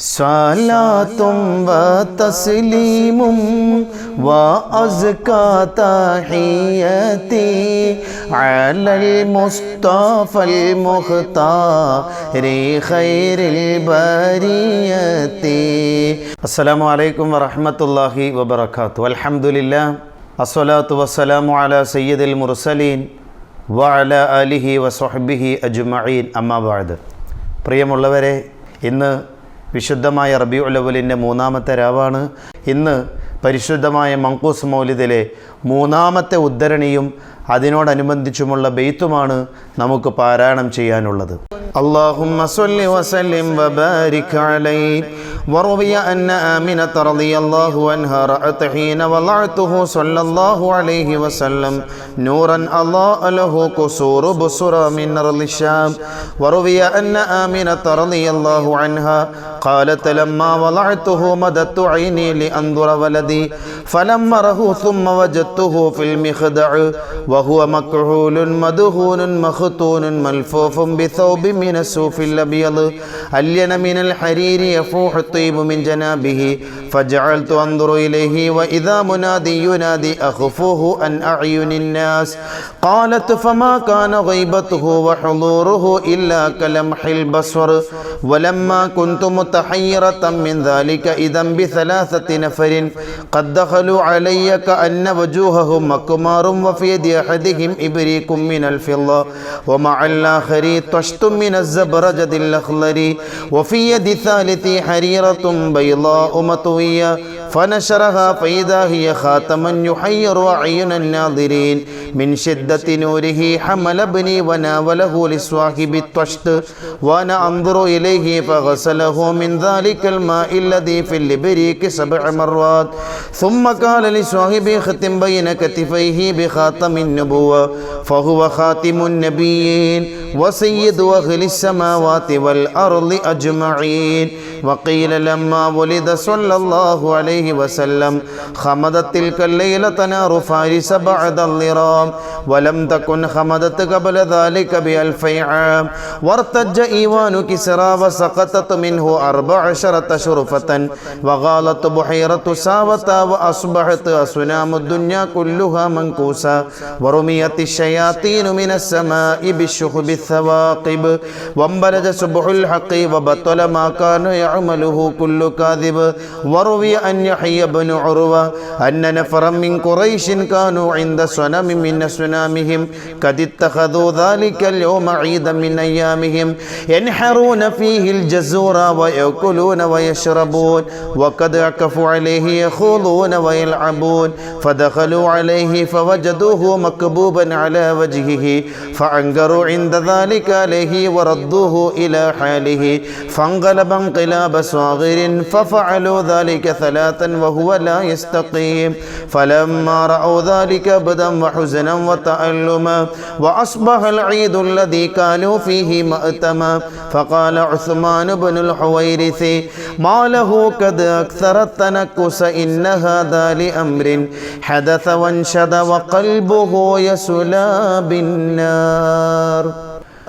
സ്വലാത്തും വ തസ്ലീമും വ അസ്കാ തഹിയതി അലൽ മുസ്തഫൽ മുഖ്താരി ഖൈറിൽ ബരിയതി അസ്സലാമു അലൈക്കും വറഹ്മത്തുള്ളാഹി വബറകാതുഹു. അൽഹംദുലില്ലാ. അസ്സലാത്തു വസ്സലാമു അലാ സയ്യിദിൽ മുർസലീൻ വ അലാ അലിഹി വസ്വഹ്ബിഹി അജ്മഈൻ. അമ്മാ ബഅദ്. പ്രിയമുള്ളവരെ ഇന്ന് വിശുദ്ധമായ റബിയുള്ളവലിന്റെ മൂന്നാമത്തെ രാവാണ്. ഇന്ന് പരിശുദ്ധമായ മങ്കൂസ് മൗലിദിലെ മൂന്നാമത്തെ ഉദ്ധരണിയും അതിനോടനുബന്ധിച്ചുമുള്ള ബെയ്ത്തുമാണ് നമുക്ക് പാരായണം ചെയ്യാനുള്ളത് اللهم صل وسلم وبارك عليه وروي أن آمنة رضي الله عنها رأت حين وضعته صلى الله عليه وسلم نورا أضاء له قصور بصرى من أرض الشام وروي أن آمنة رضي الله عنها قالت لما وضعته مددت عيني لأنظر ولدي فلم أره ثم وجدته في المخدع وهو مكحول مدهون مختون ملفوف بثوب من السوف الأبيض ألين من الحرير يفوح الطيب من جنابه فجعلت أنظر إليه وإذا منادي ينادي أخفوه عن أعين الناس قالت فما كان غيبته وحضوره إلا كلمح البصر ولما كنت متحيرة من ذلك إذا بثلاثة نفر قد دخلوا علي كأن وجوههم مكمار وفي يد أحدهم إبريق من الفضة ومع الآخر طشت من الزبرجد الأخضر. وفي يد الثالث حريرة بيضاء مطوية فنشرها فإذا هي خاتما يحير أعين الناظرين. من شدة نوره حمل ابني وناوله لصاحب الطشت وأنا أنظر إليه فغسله من ذلك الماء الذي في الإبريق سبع مرات. ثم قال لصاحبي ختم بين كتفيه بخاتم النبوة فهو خاتم النبيين وسيد أهل السماوات والأرض أجمعين. وقيل لما ولد صلى الله عليه وسلم خمدت تلك الليلة نار فارس بعد الضرام ولم تكن خمدت قبل ذلك بألفي عام. وارتج إيوان كسرى وسقطت منه أربع عشرة شرفة وغالت بحيرة ساوتا وأصبحت أصنام الدنيا كلها منكوسا. ورميت الشياطين من السماء بالشهب الثواقب. وانبرج صبح الحق وبطل ما كان يعمله كل كاذب. وروي أن يحيى بن عروة أن نفرا من قريش كانوا عند صنم من صنامهم قد اتخذوا ذلك اليوم عيدا من أيامهم. ينحرون فيه الجزور ويأكلون ويشربون. وقد عكفوا عليه يخوضون ويلعبون. فدخلوا عليه فوجدوه مكبوبا على وجهه. فأنكروا عند ذلك عليه وردوه إلى حاله. فانقلب انقلاب صاغر ففعلوا ذلك ثلاثا وهو لا يستقيم. فلما رأوا ذلك أبدا وحزنا وتألما وأصبح العيد الذي كانوا فيه مأتما. فقال عثمان بن الحويرث ما له قد أكثر التنكس إن هذا لأمر. حدث وانشد وقلبه يسلى بالنار.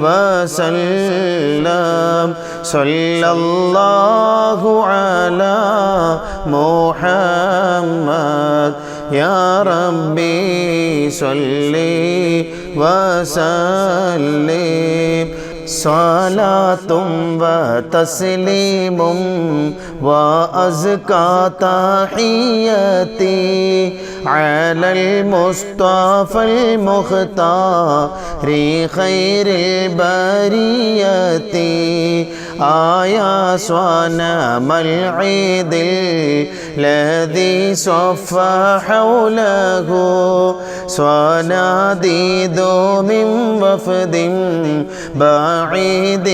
وسلم. صلى الله على محمد. يا ربي صل وسلم. صلاة وتسليم وأزكى تحياتي. على المصطفى المختار خير البرية. آيا صنم العيد الذي صفى حوله. صناديد من وفد بعيد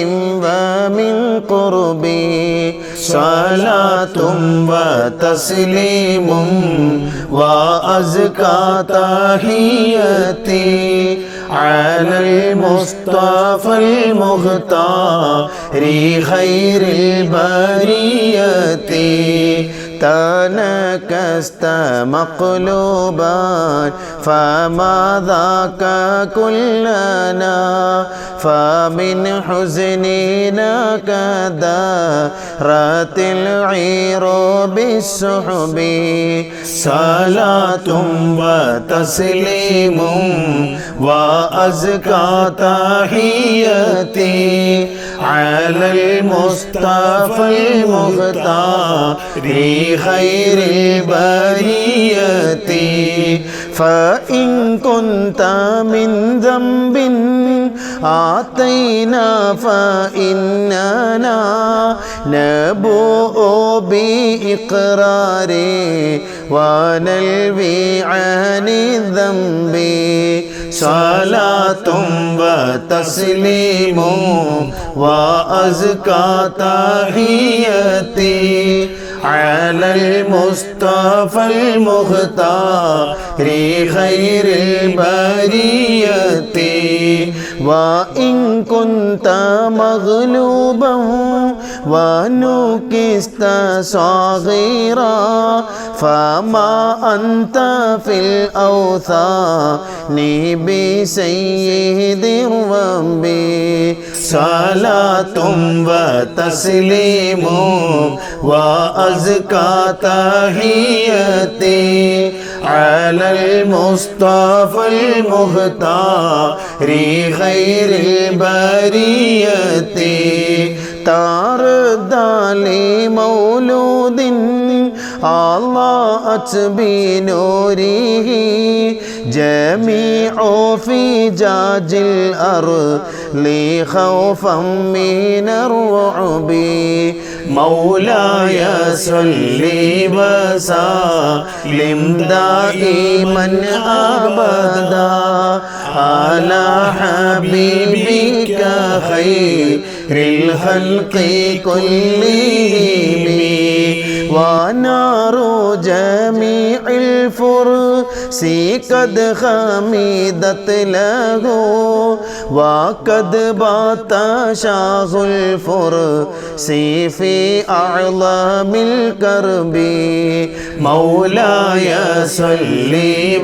ومن قربي سلا تم و تسلیم و از کا تحیتی على المصطفى المختار خير البرية تنكست مقلوبا فما ذاك كلنا؟ فمن حزننا كدارت العير بالسحب. صلاة وتسليم وأزكى تحيتي. على المصطفى المختار خير البرية فإن كنت من ذنب آتينا فإننا نبوء بإقرار ونلوي عن الذنب. سالا تم و تسلیم و از کا تاحیتی علی المصطفى المختار خیر البریتی و ان کنت مغلوبا ونكست صغيرا فما أنت في الأوثان بسيد الرب. صلاة وتسليم وأزكى تحيتي على المصطفى المختار خير البرية تارد لمولود أضاءت بنوره جميع فجاج الأرض خوفا من الرعب مولاي صل وسلم دائما أبدا على حبيبك خير الخلق كلهم ونار جميع الفرس قد خمدت له وقد بات شاه الفرس في أعظم الكرب مولاي صل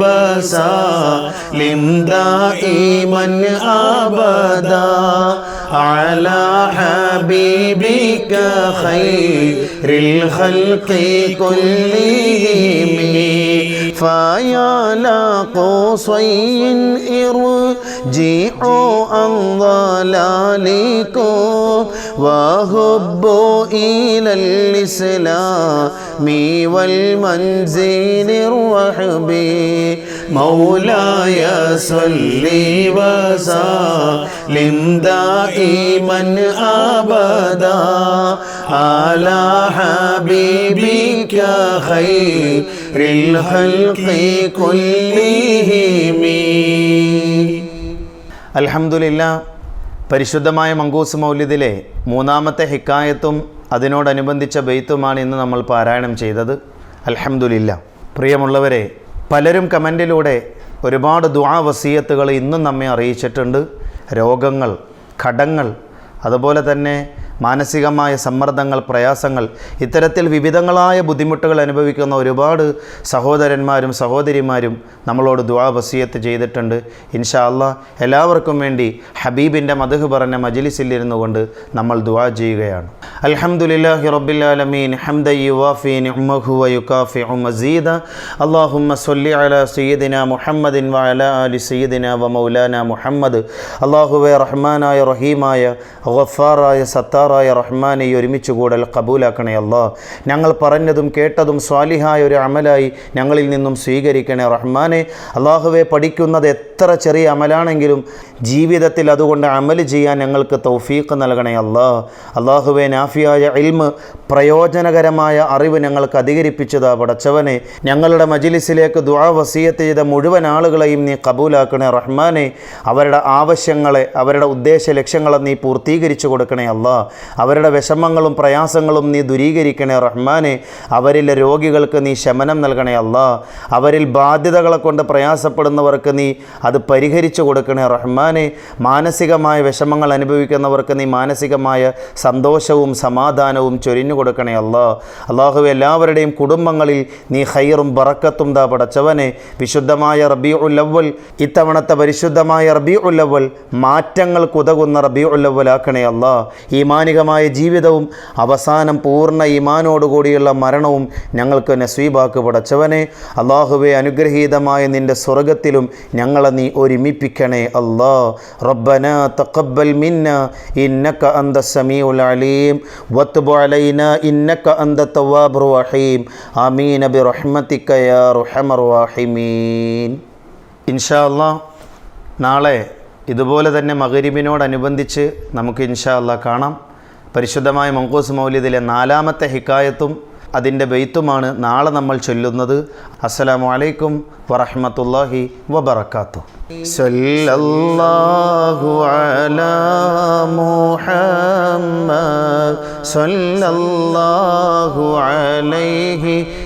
وسلم دائما أبدا على حبيبك خير الخلق كلهم. فيا لا قصي ارجعوا عن ضلالكم وهبوا إلى الإسلام والمنزل الرحب مولاي صل وسلم دائما أبدا على حبيبك خير الخلق كلهم അൽഹംദുലില്ല പരിശുദ്ധമായ മങ്കൂസ് മൗലിദിലെ മൂന്നാമത്തെ ഹിക്കായത്തും അതിനോടനുബന്ധിച്ച ബെയ്ത്തുമാണ് ഇന്ന് നമ്മൾ പാരായണം ചെയ്തത്. അലഹമുല്ല പ്രിയമുള്ളവരെ പലരും കമന്റിലൂടെ ഒരുപാട് ദുആ വസീയത്തുകൾ ഇന്നും നമ്മെ അറിയിച്ചിട്ടുണ്ട്. രോഗങ്ങൾ ഘടങ്ങൾ അതുപോലെ തന്നെ മാനസികമായ സമ്മർദ്ദങ്ങൾ പ്രയാസങ്ങൾ ഇത്തരത്തിൽ വിവിധങ്ങളായ ബുദ്ധിമുട്ടുകൾ അനുഭവിക്കുന്ന ഒരുപാട് സഹോദരന്മാരും സഹോദരിമാരും നമ്മളോട് ദുആ വസീയത്ത് ചെയ്തിട്ടുണ്ട്. ഇൻഷാ അല്ലാ എല്ലാവർക്കും വേണ്ടി ഹബീബിന്റെ മധുഹ് പറഞ്ഞ മജിലിസിലിരുന്നു കൊണ്ട് നമ്മൾ ദുആ ചെയ്യുകയാണ്. അൽഹംദുലില്ലാഹി റബ്ബിൽ ആലമീൻ ഹംദ യുവാഫി നിഅ്മഹു മസീദ. അല്ലാഹുമ്മ സ്വല്ലി അലാ സയ്യിദിന മുഹമ്മദിൻ വഅലാ ആലി സയ്യിദിന വ മുഹമ്മദ്. അല്ലാഹുവേ റഹ്മാനായ റഹീമായ ഗഫാറായ സത്താറായ റഹ്മാനെ ഒരുമിച്ച് കൂടൽ കബൂലാക്കണേ അള്ളാ ഞങ്ങൾ പറഞ്ഞതും കേട്ടതും സ്വാലിഹായ ഒരു അമലായി ഞങ്ങളിൽ നിന്നും സ്വീകരിക്കണേ റഹ്മാനെ. അള്ളാഹുവെ പഠിക്കുന്നത് എത്ര ചെറിയ അമലാണെങ്കിലും ജീവിതത്തിൽ അതുകൊണ്ട് അമൽ ചെയ്യാൻ ഞങ്ങൾക്ക് തൗഫീഖ് നൽകണേ അല്ലാ. അള്ളാഹുവെ നാഫിയായ ഇൽമ് പ്രയോജനകരമായ അറിവ് ഞങ്ങൾക്ക് അധികരിപ്പിച്ചതാ പടച്ചവനെ. ഞങ്ങളുടെ മജിലിസിലേക്ക് ദുആ വസീയത്ത് ചെയ്ത മുഴുവൻ ആളുകളെയും നീ കബൂലാക്കണേ റഹ്മാനെ. അവരുടെ ആവശ്യങ്ങളെ അവരുടെ ഉദ്ദേശ ലക്ഷ്യങ്ങളെ നീ പൂർത്തീകരിച്ചു കൊടുക്കണേ അല്ലാ. അവരുടെ വിഷമങ്ങളും പ്രയാസങ്ങളും നീ ദൂരീകരിക്കണേ റഹ്മാനെ. അവരിലെ രോഗികൾക്ക് നീ ശമനം നൽകണേ അല്ല. അവരിൽ ബാധ്യതകളെ കൊണ്ട് പ്രയാസപ്പെടുന്നവർക്ക് നീ അത് പരിഹരിച്ചു കൊടുക്കണേ റഹ്മാനെ. മാനസികമായ വിഷമങ്ങൾ അനുഭവിക്കുന്നവർക്ക് നീ മാനസികമായ സന്തോഷവും സമാധാനവും ചൊരിഞ്ഞു കൊടുക്കണേ അല്ല. അള്ളാഹു എല്ലാവരുടെയും കുടുംബങ്ങളിൽ നീ ഹൈറും ബറക്കത്തും ദാ പടച്ചവനെ. വിശുദ്ധമായ റബി ഉല്ലവൽ ഇത്തവണത്തെ പരിശുദ്ധമായ റബി ഉല്ലവൽ മാറ്റങ്ങൾക്കുതകുന്ന റബി ഉല്ലവലാക്കണേ അല്ല. ഈമാനികമായ ജീവിതവും അവസാനം പൂർണ ഇമാനോടുകൂടിയുള്ള മരണവും ഞങ്ങൾക്ക് നസീബാക്ക് പടച്ചവനെ അള്ളാഹുവെ അനുഗ്രഹീതമായ നിന്റെ സ്വർഗത്തിലും ഞങ്ങളെ നീ ഒരുമിപ്പിക്കണേ അല്ലാ. റബ്ബന തഖബ്ബൽ മിന്ന ഇന്നക അന്ത സമീഉൽ അലീം. വത്തുബ് അലൈന ഇന്നക അന്ത തവ്വാബുർ റഹീം ആമീൻ. ബിറഹ്മതിക യാ റഹമർ ഇൻഷാ അല്ലാ നാളെ ഇതുപോലെ തന്നെ മകരിബിനോടനുബന്ധിച്ച് നമുക്ക് ഇൻഷാ അല്ലാ കാണാം. പരിശുദ്ധമായ മങ്കൂസ് മൗലിദിലെ നാലാമത്തെ ഹിക്കായത്തും അതിന്റെ ബെയ്ത്തുമാണ് നാളെ നമ്മൾ ചൊല്ലുന്നത്. അസ്സലാമു അലൈക്കും വറഹ്മത്തുള്ളാഹി വബറകാതുഹു സല്ലല്ലാഹു അലാ മുഹമ്മദ് സല്ലല്ലാഹു അലൈഹി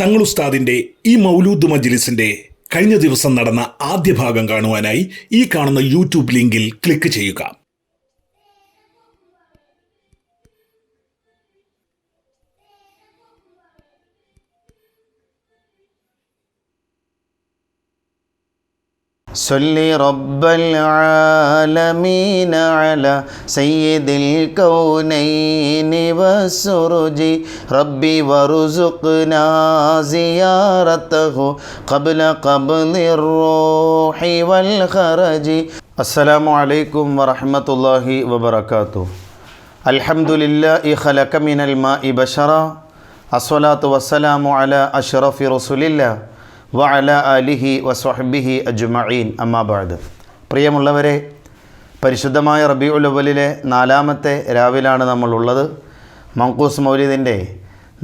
തങ്ങൾ ഉസ്താദിന്റെ ഈ മൗലൂദ് മജ്ലിസിന്റെ കഴിഞ്ഞ ദിവസം നടന്ന ആദ്യ ഭാഗം കാണുവാനായി ഈ കാണുന്ന യൂട്യൂബ് ലിങ്കിൽ ക്ലിക്ക് ചെയ്യുക. صل رب العالمين على سيد الكونين والسرج ربي وارزقنا زيارته قبل قبل الروح والخرج السلام عليكم ورحمة الله وبركاته الحمد لله خلق من الماء بشرا الصلاة والسلام على أشرف رسول الله വഅല അലിഹി വസ്വഹബിഹി അജ്മഈൻ. അമ്മാബാദ് പ്രിയമുള്ളവരെ പരിശുദ്ധമായ റബി ഉലവലിലെ നാലാമത്തെ രാവിലാണ് നമ്മളുള്ളത്. മങ്കൂസ് മൗലിദിന്റെ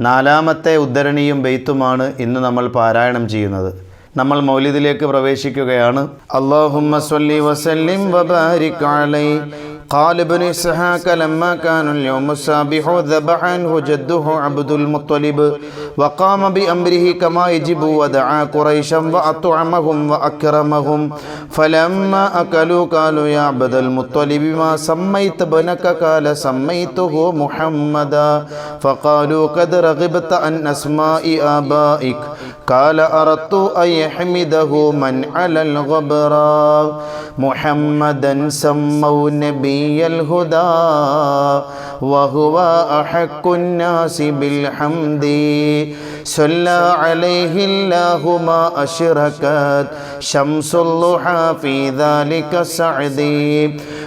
നാലാമത്തെ ഉദ്ധരണിയും ബെയ്ത്തുമാണ് ഇന്ന് നമ്മൾ പാരായണം ചെയ്യുന്നത്. നമ്മൾ മൗലിദിലേക്ക് പ്രവേശിക്കുകയാണ്. അള്ളാഹുമ്മ വസല്ലിം വബാരിക് അലൈ قال ابن إسحاق لما كان اليوم السابح ذبح عنه جده عبد المطلب وقام بأمره كما يجب ودعا قريشا وأطعمهم وأكرمهم. فلما أكلوا قالوا يا عبد المطلب ما سميت ابنك؟ قال سميته محمدا. فقالوا قد رغبت عن أسماء آبائك. قال أردت أن يحمده من على الغبراء. محمدا سموا نبي الهدى وهو أحق الناس بالحمد. صلى عليه الله ما أشركت شمس الضحى في ذلك السعد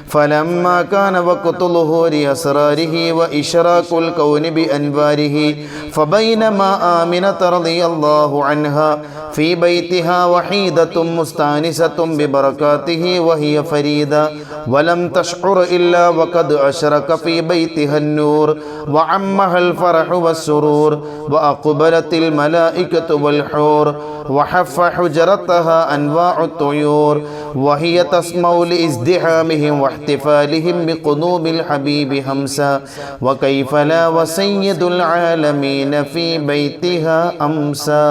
فلما كان وقت ظهور أسراره وإشراك الكون بأنواره فبينما آمنة رضي الله عنها في بيتها وحيدة مستانسة ببركاته وهي فريدة ولم تشعر إلا وقد أشرك في بيتها النور وعمها الفرح والسرور وأقبلت الملائكة والحور وحف حجرتها أنواع الطيور وهي تسمع لإزدحامهم واحتفالهم بقدوم الحبيب همسا وكيف لا وسيد العالمين في بيتها أمسا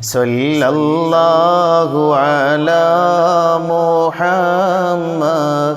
صلى الله على محمد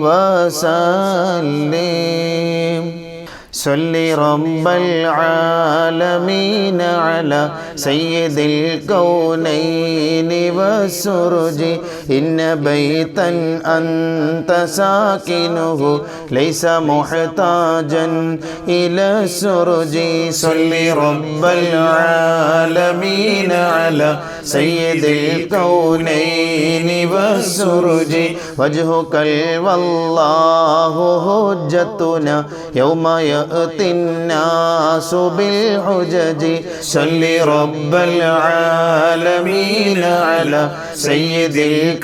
وسلم صل رب العالمين على سيد الكونين والسرج إن بيتا أنت ساكنه ليس محتاجا إلى السرج. صل رب العالمين على سيد الكونين والسرج. وجهك والله حجتنا يوم يأتي الناس بالحجج. صل رب العالمين على سيد الكونين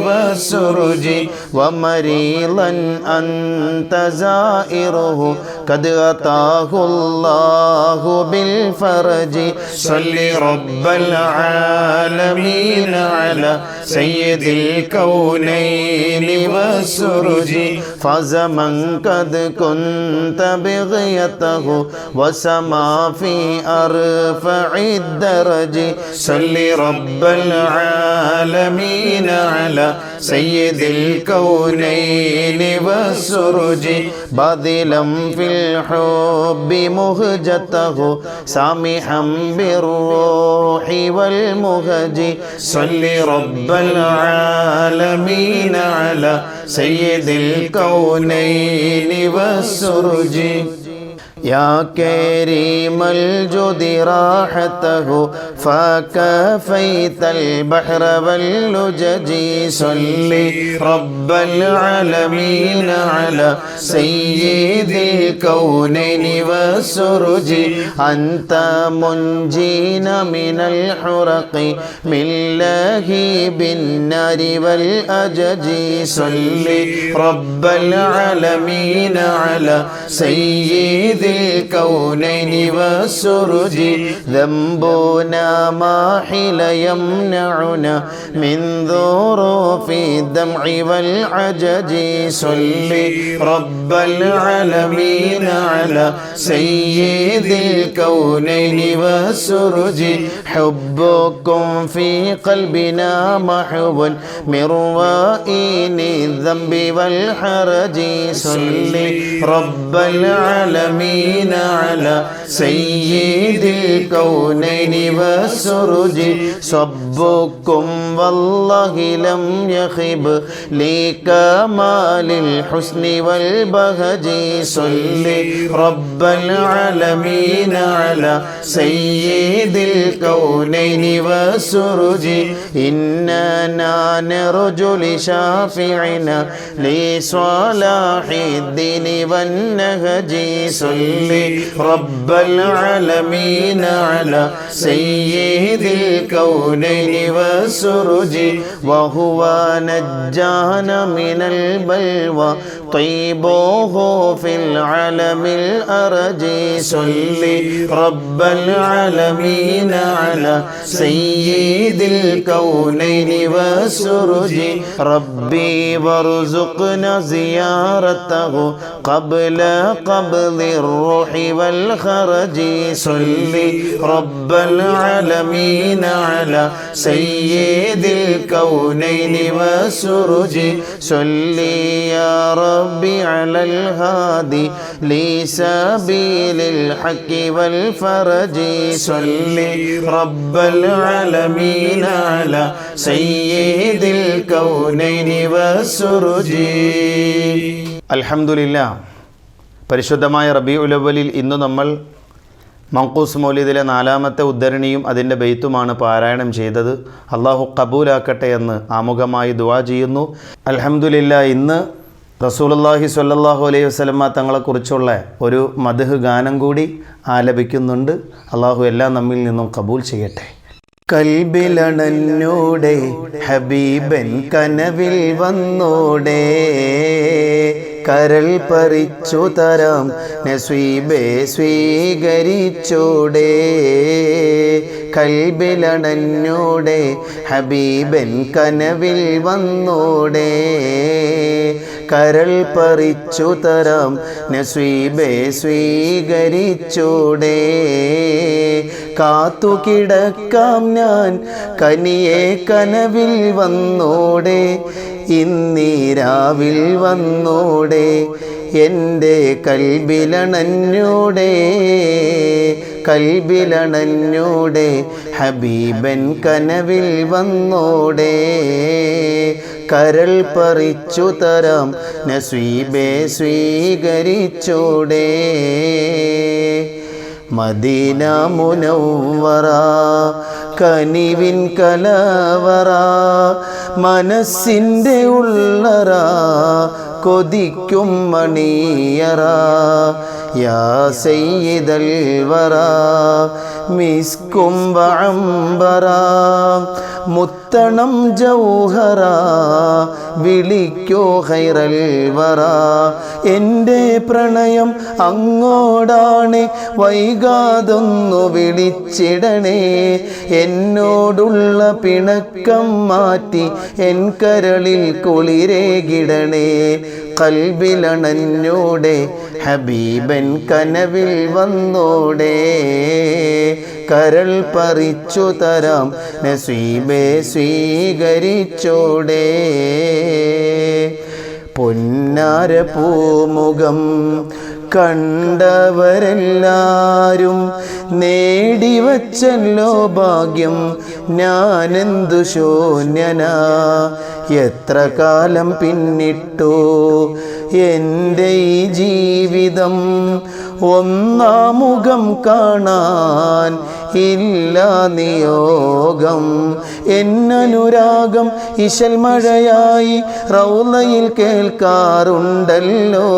والسرج ومريضا أنت زائره قد أتاه الله بالفرج صل رب العالمين على سيد الكونين والسرج فاز من قد كنت بغيته وسما في أرفع الدرج. صل رب العالمين على سيد الكونين والسرج. باذلا في الحب مهجته سامحا بالروح والمهج. صل رب العالمين على سيد الكونين والسرج يا كريم الجود راحته فكفيت البحر واللجج. صل رب العالمين على سيد الكونين والسرج. أنت منجين من الحرق من لهيب النار والأجج. صل رب العالمين على سيد الكونين والسرج ذنبنا ما حيل يمنعنا من ظروف الدمع والعجج. صل رب العالمين على سيد الكونين والسرج حبكم في قلبنا محو من وائن الذنب والحرج. صل رب العالمين على سيد الكونين والسرج صبكم والله لم يخب لكمال الحسن والبهج صل رب العالمين على سيد الكونين والسرج إننا نرجو لشافعنا لصلاح الدين والنهج صل رب العالمين على سيد الكونين والسرج وهو نجانا من البلوى. طيبوه في العالم الأرج. صل رب العالمين على سيد الكونين والسرج. ربي وارزقنا زيارته قبل قبض الروح والخرج. صل رب العالمين على سيد الكونين والسرج. صل يا ربي على الهادي لسبيل الحق والفرج. صل رب العالمين على سيد الكونين والسرج. الحمد لله. പരിശുദ്ധമായ റബി ഉലവലിൽ ഇന്ന് നമ്മൾ മങ്കൂസ് മൗലിദിലെ നാലാമത്തെ ഉദ്ധരണിയും അതിന്റെ ബെയ്ത്തുമാണ് പാരായണം ചെയ്തത്. അള്ളാഹു കബൂലാക്കട്ടെ എന്ന് ആമുഖമായി ദുവാ ചെയ്യുന്നു. അൽഹംദുലില്ല ഇന്ന് റസൂലുള്ളാഹി സ്വല്ലല്ലാഹു അലൈഹി വസ്ലമ തങ്ങളെക്കുറിച്ചുള്ള ഒരു മധുഹ് ഗാനം കൂടി ആലപിക്കുന്നുണ്ട്. അള്ളാഹു എല്ലാം നമ്മിൽ നിന്നും കബൂൽ ചെയ്യട്ടെ. കൽബിലണഞ്ഞോടെ ഹബീബൻ കനവിൽ വന്നോടെ. കരൾ പറിച്ചു തരാം നസ്വീബെ സ്വീകരിച്ചൂടെ. കൽബിലടഞ്ഞൂടെ ഹബീബൻ കനവിൽ വന്നൂടെ. കരൾ പറിച്ചു തരാം നസ്വീബെ സ്വീകരിച്ചൂടെ. കാത്തു കിടക്കാം ഞാൻ കനിയെ കനവിൽ വന്നോടെ. ഇന്നീരാവിൽ വന്നോടെ എന്റെ കൽബിലണഞ്ഞൂടെ കൽബിലണഞ്ഞൂടെ ഹബീബൻ കനവിൽ വന്നോടെ കരൾ പറിച്ചു തരാം നസീബെ സ്വീകരിച്ചോടെ. മദീന മുനവ്വറ കനിവിൻ കലവറ മനസ്സിന്റെ ഉള്ളറ കൊതിക്കും മണിയറ. വറ മിസ്കും വഅംബറ മുത്തണം ജൗഹറ വിളിക്കോ ഹൈറൽ വറ എന്റെ പ്രണയം അങ്ങോടാണ് വൈകാതൊന്നു വിളിച്ചിടണേ. എന്നോടുള്ള പിണക്കം മാറ്റി എൻ കരളിൽ കുളിരേകിടണേ. കൽബിലണഞ്ഞോടെ ഹബീബൻ കനവിൽ വന്നോടെ. കരൾ പറിച്ചു തരാം നസീബെ സ്വീകരിച്ചോടെ. പൊന്നാര പൂമുഖം കണ്ടവരെല്ലാരും നേടിവച്ചല്ലോ ഭാഗ്യം. ഞാനെന്തു ശൂന്യനാ? എത്ര കാലം പിന്നിട്ടു? എന്റെ ഈ ജീവിതം ഒന്നാമുഖം കാണാൻ ഇല്ല നിയോഗം. എന്നനുരാഗം ഇശൽ മഴയായി റൗലയിൽ കേൾക്കാറുണ്ടല്ലോ.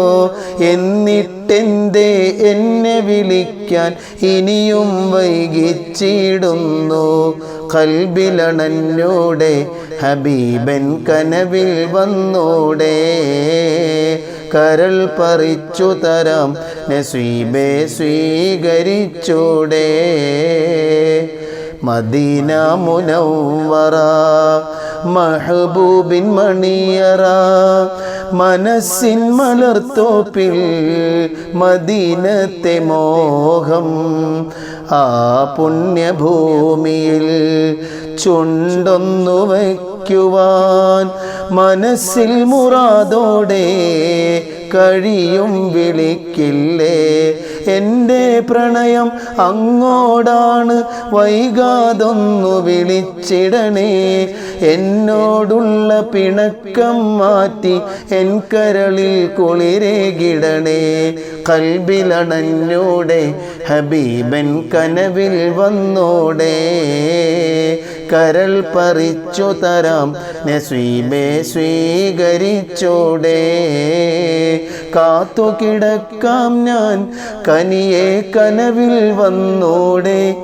എന്നിട്ടെന്തേ എന്നെ വിളിക്കാൻ ഇനിയും വൈകിച്ചിടുന്നു. കൽബിലണഞ്ഞോടെ ഹബീബൻ കനവിൽ വന്നോടെ. കരൾ പറിച്ചു തരാം. നസീബെ സ്വീകരിച്ചൂടേ. മദീന മുനവ്വറ മഹബൂബിൻ മണിയറ മനസ്സിൻ മലർത്തോപ്പിൽ മദീനത്തെ മോഹം ആ പുണ്യഭൂമിയിൽ ചുണ്ടൊന്നു വയ്ക്കുവാൻ മനസ്സിൽ മുറാതോടെ കഴിയും വിളിക്കില്ലേ? എന്റെ പ്രണയം അങ്ങോടാണ് വൈകാതൊന്നു വിളിച്ചിടണേ. എന്നോടുള്ള പിണക്കം മാറ്റി എൻ കരളിൽ കുളിരേകിടണേ. കൽബിലണഞ്ഞോടെ ഹബീബൻ കനവിൽ വന്നോടെ. കരൾ പറിച്ചു തരാം. നസീബെ സ്വീകരിച്ചോടെ. കാത്തു കിടക്കാം ഞാൻ. കനിയെ കനവിൽ വന്നോടെ.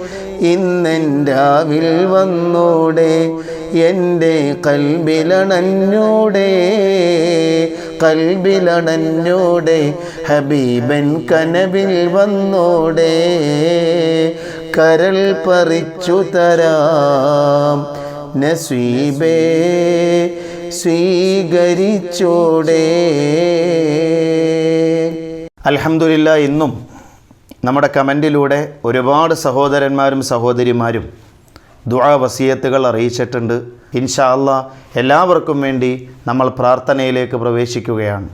ഇന്നെന്റാവിൽ വന്നോടെ. എന്റെ കൽബിലണഞ്ഞോടെ. കൽബിലണഞ്ഞോടെ. ഹബീബൻ കനവിൽ വന്നോടെ. കരൾ പറിച്ചു തരാം. നസീബേ സ്വീകരിച്ചോടെ. അലഹമില്ല ഇന്നും നമ്മുടെ കമന്റിലൂടെ ഒരുപാട് സഹോദരന്മാരും സഹോദരിമാരും ദുആ വസീയത്തുകൾ അറിയിച്ചിട്ടുണ്ട്. ഇൻഷാ അല്ലാ എല്ലാവർക്കും വേണ്ടി നമ്മൾ പ്രാർത്ഥനയിലേക്ക് പ്രവേശിക്കുകയാണ്.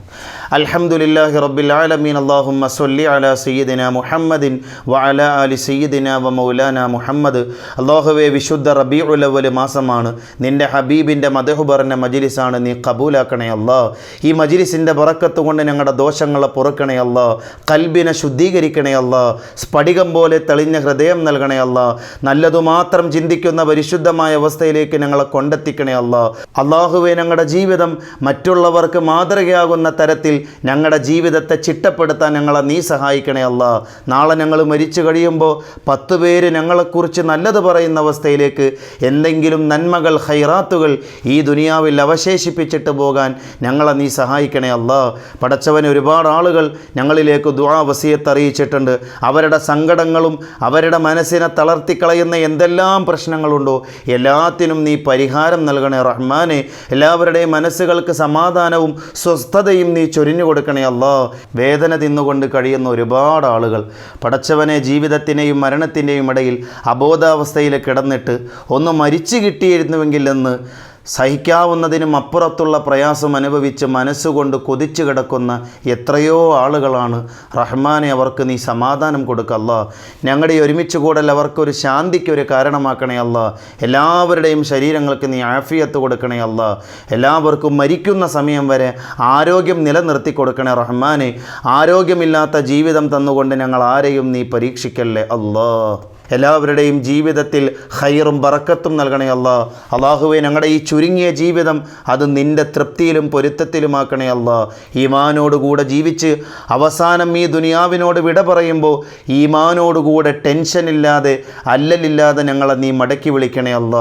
അൽഹംദുലില്ലാഹി റബ്ബിൽ ആലമീൻ. അല്ലാഹുമ്മ സൊല്ലി അലാ സയ്യിദിന മുഹമ്മദിൻ വ അലാ അലി സയ്യിദിന വ മൗലാന മുഹമ്മദ്. അല്ലാഹുവേ വിശുദ്ധ റബീഉൽ ഉലവൽ മാസമാണ്. നിന്റെ ഹബീബിന്റെ മദഹു പറഞ്ഞ മജിലിസാണ് നീ കബൂലാക്കണേ അല്ലാ. ഈ മജിലിസിന്റെ ബറക്കത്ത് കൊണ്ട് ഞങ്ങളുടെ ദോഷങ്ങളെ പൊറുക്കണേ അല്ലാ. കൽബിനെ ശുദ്ധീകരിക്കണേ അല്ലാ. സ്ഫടികം പോലെ തെളിഞ്ഞ ഹൃദയം നൽകണേ അല്ലാ. നല്ലതു മാത്രം ചിന്തിക്കുന്ന പരിശുദ്ധമായ അവസ്ഥയിലേക്ക് ഞങ്ങളെ കൊണ്ടെത്തിക്കണേ അല്ലോ അള്ളാഹുവെ ഞങ്ങളുടെ ജീവിതം മറ്റുള്ളവർക്ക് മാതൃകയാകുന്ന തരത്തിൽ ഞങ്ങളുടെ ജീവിതത്തെ ചിട്ടപ്പെടുത്താൻ ഞങ്ങളെ നീ സഹായിക്കണേ അല്ലാ നാളെ ഞങ്ങൾ മരിച്ചു കഴിയുമ്പോൾ പത്ത് പേര് ഞങ്ങളെക്കുറിച്ച് നല്ലത് പറയുന്ന അവസ്ഥയിലേക്ക് എന്തെങ്കിലും നന്മകൾ ഹൈറാത്തുകൾ ഈ ദുനിയാവിൽ അവശേഷിപ്പിച്ചിട്ട് പോകാൻ ഞങ്ങളെ നീ സഹായിക്കണേ അല്ലാ പടച്ചവന് ഒരുപാട് ആളുകൾ ഞങ്ങളിലേക്ക് ദുആ വസിയത്ത് അറിയിച്ചിട്ടുണ്ട്. അവരുടെ സങ്കടങ്ങളും അവരുടെ മനസ്സിനെ തളർത്തിക്കളയുന്ന എന്തെല്ലാം പ്രശ്നങ്ങളുണ്ടോ എല്ലാത്തിനും നീ പരിഹാരം നൽകണേ റഹ്മാനെ. എല്ലാവരുടെയും മനസ്സുകൾക്ക് സമാധാനവും സ്വസ്ഥതയും നീ ചൊരിഞ്ഞു കൊടുക്കണേ അല്ലോ. വേദന തിന്നുകൊണ്ട് കഴിയുന്ന ഒരുപാട് ആളുകൾ പടച്ചവനെ ജീവിതത്തിന്റെയും മരണത്തിന്റെയും ഇടയിൽ അബോധാവസ്ഥയിൽ കിടന്നിട്ട് ഒന്ന് മരിച്ചു കിട്ടിയിരുന്നുവെങ്കിൽ എന്ന് സഹിക്കാവുന്നതിനും അപ്പുറത്തുള്ള പ്രയാസം അനുഭവിച്ച് മനസ്സുകൊണ്ട് കൊതിച്ചു കിടക്കുന്ന എത്രയോ ആളുകളാണ്. റഹ്മാനെ അവർക്ക് നീ സമാധാനം കൊടുക്കല്ല ഞങ്ങളുടെ ഒരുമിച്ച് കൂടൽ അവർക്കൊരു ശാന്തിക്ക് ഒരു കാരണമാക്കണേ അല്ല. എല്ലാവരുടെയും ശരീരങ്ങൾക്ക് നീ ആഫിയത്ത് കൊടുക്കണേ അല്ല. എല്ലാവർക്കും മരിക്കുന്ന സമയം വരെ ആരോഗ്യം നിലനിർത്തി കൊടുക്കണേ റഹ്മാനെ. ആരോഗ്യമില്ലാത്ത ജീവിതം തന്നുകൊണ്ട് ഞങ്ങൾ ആരെയും നീ പരീക്ഷിക്കല്ലേ അല്ലാ. എല്ലാവരുടെയും ജീവിതത്തിൽ ഹൈറും ബറക്കത്തും നൽകണേ അല്ല. അള്ളാഹുവെ ഞങ്ങളുടെ ഈ ചുരുങ്ങിയ ജീവിതം അത് നിന്റെ തൃപ്തിയിലും പൊരുത്തത്തിലുമാക്കണേ അല്ല. ഈമാനോടുകൂടെ ജീവിച്ച് അവസാനം ഈ ദുനിയാവിനോട് വിട പറയുമ്പോൾ ഈമാനോടുകൂടെ ടെൻഷനില്ലാതെ അല്ലലില്ലാതെ ഞങ്ങളെ നീ മടക്കി വിളിക്കണേ അല്ല.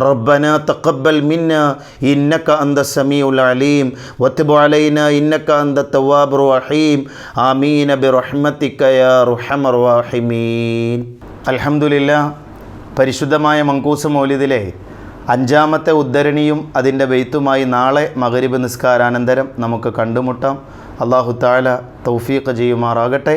റബ്ബന തക്കബൽ മിന്ന ഇന്നക്ക അന്ത സമീ ഉൽ അലീം. വത്ബു അലൈന ഇന്നക അന്ത തവാബ് റഹീം. ആമീന ബിറഹ്മതിക യാ അർഹമർ അൽഹംദുലില്ല പരിശുദ്ധമായ മങ്കൂസ് മൗലിദിലെ അഞ്ചാമത്തെ ഉദ്ധരണിയും അതിന്റെ വെയ്ത്തുമായി നാളെ മകരിബ് നിസ്കാരാനന്തരം നമുക്ക് കണ്ടുമുട്ടാം. അള്ളാഹു താല തൗഫീഖ് ചെയ്യുമാറാകട്ടെ.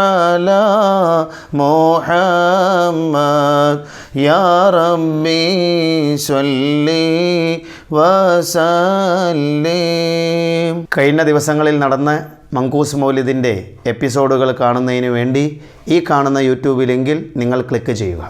അലാ മുഹമ്മദ്. യാ സ്വല്ലി കഴിഞ്ഞ ദിവസങ്ങളിൽ നടന്ന മങ്കൂസ് മൗലിദിന്റെ എപ്പിസോഡുകൾ കാണുന്നതിന് വേണ്ടി ഈ കാണുന്ന യൂട്യൂബ് ലിങ്കിൽ നിങ്ങൾ ക്ലിക്ക് ചെയ്യുക.